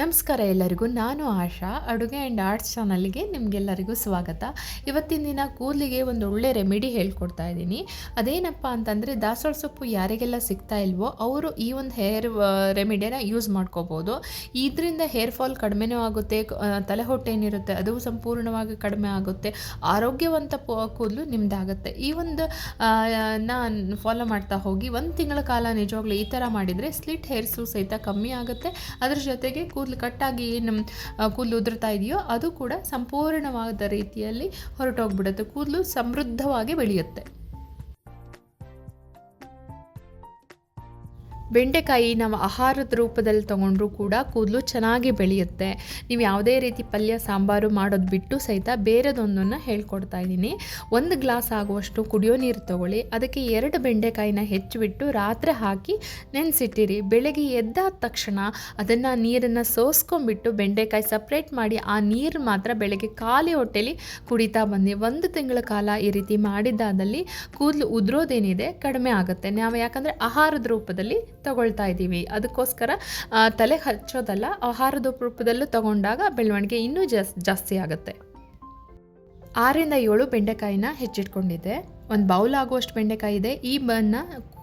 ನಮಸ್ಕಾರ ಎಲ್ಲರಿಗೂ, ನಾನು ಆಶಾ, ಅಡುಗೆ ಆ್ಯಂಡ್ ಆರ್ಟ್ಸ್ ಚಾನಲ್ಗೆ ನಿಮಗೆಲ್ಲರಿಗೂ ಸ್ವಾಗತ. ಇವತ್ತಿನ ದಿನ ಕೂದಲಿಗೆ ಒಂದು ಒಳ್ಳೆ ರೆಮಿಡಿ ಹೇಳ್ಕೊಡ್ತಾ ಇದ್ದೀನಿ. ಅದೇನಪ್ಪ ಅಂತಂದರೆ, ದಾಸವಾಳ ಸೊಪ್ಪು ಯಾರಿಗೆಲ್ಲ ಸಿಗ್ತಾ ಇಲ್ವೋ, ಅವರು ಈ ಒಂದು ಹೇರ್ ರೆಮಿಡಿನ ಯೂಸ್ ಮಾಡ್ಕೋಬೋದು. ಇದರಿಂದ ಹೇರ್ ಫಾಲ್ ಕಡಿಮೆನೂ ಆಗುತ್ತೆ ತಲೆ ಹೊಟ್ಟೆ ಏನಿರುತ್ತೆ, ಅದು ಸಂಪೂರ್ಣವಾಗಿ ಕಡಿಮೆ ಆಗುತ್ತೆ. ಆರೋಗ್ಯವಂತ ಕೂದಲು ನಿಮ್ಮದಾಗುತ್ತೆ ಈ ಒಂದು ನಾನು ಫಾಲೋ ಮಾಡ್ತಾ ಹೋಗಿ, ಒಂದು ತಿಂಗಳ ಕಾಲ ನಿಜವಾಗ್ಲೂ ಈ ಥರ ಮಾಡಿದರೆ, ಸ್ಲಿಟ್ ಹೇರ್ಸು ಸಹಿತ ಕಮ್ಮಿ ಆಗುತ್ತೆ. ಅದ್ರ ಜೊತೆಗೆ ಕೂದಲು ಕಟ್ಟಾಗಿ ಏನು ಕೂದಲು ಉದುರ್ತಾ ಇದೆಯೋ ಅದು ಕೂಡ ಸಂಪೂರ್ಣವಾದ ರೀತಿಯಲ್ಲಿ ಹೊರಟೋಗ್ಬಿಡುತ್ತೆ. ಕೂದಲು ಸಮೃದ್ಧವಾಗಿ ಬೆಳೆಯುತ್ತೆ. ಬೆಂಡೆಕಾಯಿ ನಾವು ಆಹಾರದ ರೂಪದಲ್ಲಿ ತೊಗೊಂಡ್ರೂ ಕೂಡ ಕೂದಲು ಚೆನ್ನಾಗಿ ಬೆಳೆಯುತ್ತೆ. ನೀವು ಯಾವುದೇ ರೀತಿ ಪಲ್ಯ, ಸಾಂಬಾರು ಮಾಡೋದು ಬಿಟ್ಟು ಸಹಿತ ಬೇರೆದೊಂದನ್ನು ಹೇಳ್ಕೊಡ್ತಾ ಇದ್ದೀನಿ. ಒಂದು ಗ್ಲಾಸ್ ಆಗುವಷ್ಟು ಕುಡಿಯೋ ನೀರು ತೊಗೊಳ್ಳಿ. ಅದಕ್ಕೆ ಎರಡು ಬೆಂಡೆಕಾಯಿನ ಹೆಚ್ಚಿಬಿಟ್ಟು ರಾತ್ರಿ ಹಾಕಿ ನೆನೆಸಿಟ್ಟಿರಿ. ಬೆಳಗ್ಗೆ ಎದ್ದಾದ ತಕ್ಷಣ ಅದನ್ನು ನೀರನ್ನು ಸೋಸ್ಕೊಂಡ್ಬಿಟ್ಟು ಬೆಂಡೆಕಾಯಿ ಸಪ್ರೇಟ್ ಮಾಡಿ ಆ ನೀರು ಮಾತ್ರ ಬೆಳಗ್ಗೆ ಖಾಲಿ ಹೊಟ್ಟೆಲಿ ಕುಡಿತಾ ಬನ್ನಿ. ಒಂದು ತಿಂಗಳ ಕಾಲ ಈ ರೀತಿ ಮಾಡಿದ್ದಾದಲ್ಲಿ ಕೂದಲು ಉದುರೋದೇನಿದೆ ಕಡಿಮೆ ಆಗುತ್ತೆ. ನಾವು ಯಾಕಂದರೆ ಆಹಾರದ ರೂಪದಲ್ಲಿ ತಗೊಳ್ತಾ ಇದ್ದೀವಿ. ಅದಕ್ಕೋಸ್ಕರ ತಲೆ ಹಚ್ಚೋದಲ್ಲ, ಆಹಾರದ ರೂಪದಲ್ಲೂ ತಗೊಂಡಾಗ ಬೆಳವಣಿಗೆ ಇನ್ನೂ ಜಾಸ್, ಜಾಸ್ತಿ ಆಗುತ್ತೆ. ಆರರಿಂದ ಏಳು ಬೆಂಡೆಕಾಯಿನ ಹೆಚ್ಚಿಟ್ಕೊಂಡಿದ್ದೆ. ಒಂದು ಬೌಲ್ ಆಗುವಷ್ಟು ಬೆಂಡೆಕಾಯಿ ಇದೆ. ಈ ಬನ್ನ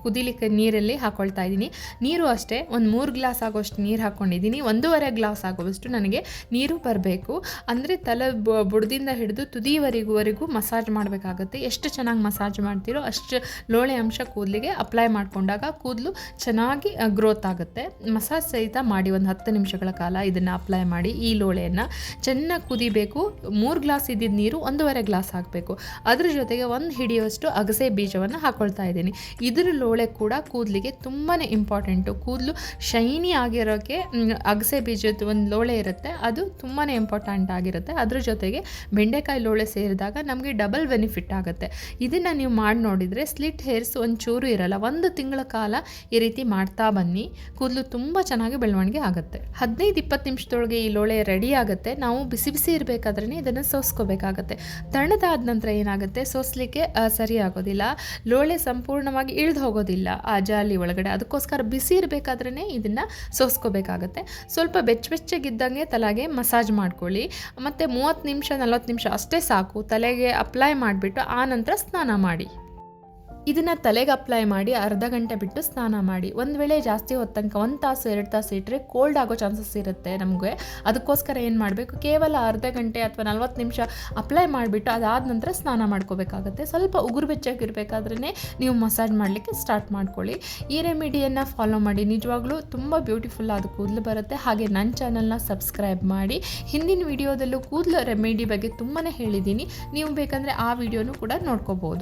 ಕುದಿಲಿಕ್ಕೆ ನೀರಲ್ಲಿ ಹಾಕ್ಕೊಳ್ತಾ ಇದ್ದೀನಿ. ನೀರು ಅಷ್ಟೇ, ಒಂದು ಮೂರು ಗ್ಲಾಸ್ ಆಗೋಷ್ಟು ನೀರು ಹಾಕ್ಕೊಂಡಿದ್ದೀನಿ ಒಂದೂವರೆ ಗ್ಲಾಸ್ ಆಗುವಷ್ಟು ನನಗೆ ನೀರು ಬರಬೇಕು. ಅಂದರೆ ತಲೆ ಬುಡದಿಂದ ಹಿಡಿದು ತುದಿವರೆಗೂವರೆಗೂ ಮಸಾಜ್ ಮಾಡಬೇಕಾಗುತ್ತೆ. ಎಷ್ಟು ಚೆನ್ನಾಗಿ ಮಸಾಜ್ ಮಾಡ್ತೀರೋ ಅಷ್ಟು ಲೋಳೆ ಅಂಶ ಕೂದಲಿಗೆ ಅಪ್ಲೈ ಮಾಡಿಕೊಂಡಾಗ ಕೂದಲು ಚೆನ್ನಾಗಿ ಗ್ರೋತ್ ಆಗುತ್ತೆ. ಮಸಾಜ್ ಸಹಿತ ಮಾಡಿ ಒಂದು ಹತ್ತು ನಿಮಿಷಗಳ ಕಾಲ ಇದನ್ನು ಅಪ್ಲೈ ಮಾಡಿ ಈ ಲೋಳೆಯನ್ನು. ಚೆನ್ನಾಗಿ ಕುದಿಬೇಕು. ಮೂರು ಗ್ಲಾಸ್ ಇದ್ದಿದ್ದ ನೀರು ಒಂದೂವರೆ ಗ್ಲಾಸ್ ಹಾಕಬೇಕು. ಅದ್ರ ಜೊತೆಗೆ ಒಂದು ಹಿಡಿಯುವಷ್ಟು ಅಗಸೆ ಬೀಜವನ್ನು ಹಾಕ್ಕೊಳ್ತಾ ಇದ್ದೀನಿ. ಇದ್ರ ಲೋಳೆ ಕೂಡ ಕೂದಲಿಗೆ ತುಂಬಾ ಇಂಪಾರ್ಟೆಂಟು ಕೂದಲು ಶೈನಿ ಆಗಿರೋಕ್ಕೆ ಅಗಸೆ ಬೀಜದ ಒಂದು ಲೋಳೆ ಇರುತ್ತೆ. ಅದು ತುಂಬಾ ಇಂಪಾರ್ಟೆಂಟ್ ಆಗಿರುತ್ತೆ. ಅದ್ರ ಜೊತೆಗೆ ಬೆಂಡೆಕಾಯಿ ಲೋಳೆ ಸೇರಿದಾಗ ನಮಗೆ ಡಬಲ್ ಬೆನಿಫಿಟ್ ಆಗುತ್ತೆ. ಇದನ್ನು ನೀವು ಮಾಡಿ ನೋಡಿದರೆ ಸ್ಲಿಟ್ ಹೇರ್ಸ್ ಒಂದು ಚೂರು ಇರಲ್ಲ. ಒಂದು ತಿಂಗಳ ಕಾಲ ಈ ರೀತಿ ಮಾಡ್ತಾ ಬನ್ನಿ. ಕೂದಲು ತುಂಬ ಚೆನ್ನಾಗಿ ಬೆಳವಣಿಗೆ ಆಗುತ್ತೆ. ಹದಿನೈದು ಇಪ್ಪತ್ತು ನಿಮಿಷದೊಳಗೆ ಈ ಲೋಳೆ ರೆಡಿ ಆಗುತ್ತೆ. ನಾವು ಬಿಸಿ ಬಿಸಿ ಇರಬೇಕಾದ್ರೆ ಇದನ್ನು ಸೋಸ್ಕೋಬೇಕಾಗತ್ತೆ. ತಣ್ಣದಾದ ನಂತರ ಏನಾಗುತ್ತೆ? ಸೋಸಲಿಕ್ಕೆ ಸರಿಯಾಗೋದಿಲ್ಲ ಲೋಳೆ ಸಂಪೂರ್ಣವಾಗಿ ಇಳಿದು ಹೋಗೋದಿಲ್ಲ ಆ ಜಾಲಿ ಒಳಗಡೆ. ಅದಕ್ಕೋಸ್ಕರ ಬಿಸಿ ಇರಬೇಕಾದ್ರೇ ಇದನ್ನು ಸೋಸ್ಕೋಬೇಕಾಗತ್ತೆ. ಸ್ವಲ್ಪ ಬೆಚ್ಚ ಬೆಚ್ಚಗಿದ್ದಂಗೆ ತಲೆಗೆ ಮಸಾಜ್ ಮಾಡ್ಕೊಳ್ಳಿ. ಮತ್ತು ಮೂವತ್ತು ನಿಮಿಷ, ನಲ್ವತ್ತು ನಿಮಿಷ ಅಷ್ಟೇ ಸಾಕು. ತಲೆಗೆ ಅಪ್ಲೈ ಮಾಡಿಬಿಟ್ಟು ಆ ನಂತರ ಸ್ನಾನ ಮಾಡಿ. ಇದನ್ನು ತಲೆಗೆ ಅಪ್ಲೈ ಮಾಡಿ ಅರ್ಧ ಗಂಟೆ ಬಿಟ್ಟು ಸ್ನಾನ ಮಾಡಿ. ಒಂದು ವೇಳೆ ಜಾಸ್ತಿ ಹೊತ್ತು ತನಕ ಒಂದು ತಾಸು, ಎರಡು ತಾಸು ಇಟ್ಟರೆ ಕೋಲ್ಡ್ ಆಗೋ ಚಾನ್ಸಸ್ ಇರುತ್ತೆ ನಮಗೆ. ಅದಕ್ಕೋಸ್ಕರ ಏನು ಮಾಡಬೇಕು? ಕೇವಲ ಅರ್ಧ ಗಂಟೆ ಅಥವಾ ನಲ್ವತ್ತು ನಿಮಿಷ ಅಪ್ಲೈ ಮಾಡಿಬಿಟ್ಟು ಅದಾದ ನಂತರ ಸ್ನಾನ ಮಾಡ್ಕೋಬೇಕಾಗುತ್ತೆ. ಸ್ವಲ್ಪ ಉಗುರು ಬೆಚ್ಚಗಿರಬೇಕಾದ್ರೇ ನೀವು ಮಸಾಜ್ ಮಾಡಲಿಕ್ಕೆ ಸ್ಟಾರ್ಟ್ ಮಾಡ್ಕೊಳ್ಳಿ. ಈ ರೆಮಿಡಿಯನ್ನು ಫಾಲೋ ಮಾಡಿ. ನಿಜವಾಗ್ಲೂ ತುಂಬ ಬ್ಯೂಟಿಫುಲ್ ಆದ ಕೂದಲು ಬರುತ್ತೆ. ಹಾಗೆ ನನ್ನ ಚಾನಲ್ನ ಸಬ್ಸ್ಕ್ರೈಬ್ ಮಾಡಿ. ಹಿಂದಿನ ವಿಡಿಯೋದಲ್ಲೂ ಕೂದಲು ರೆಮಿಡಿ ಬಗ್ಗೆ ತುಂಬಾ ಹೇಳಿದ್ದೀನಿ. ನೀವು ಬೇಕಂದರೆ ಆ ವಿಡಿಯೋನು ಕೂಡ ನೋಡ್ಕೋಬೋದು.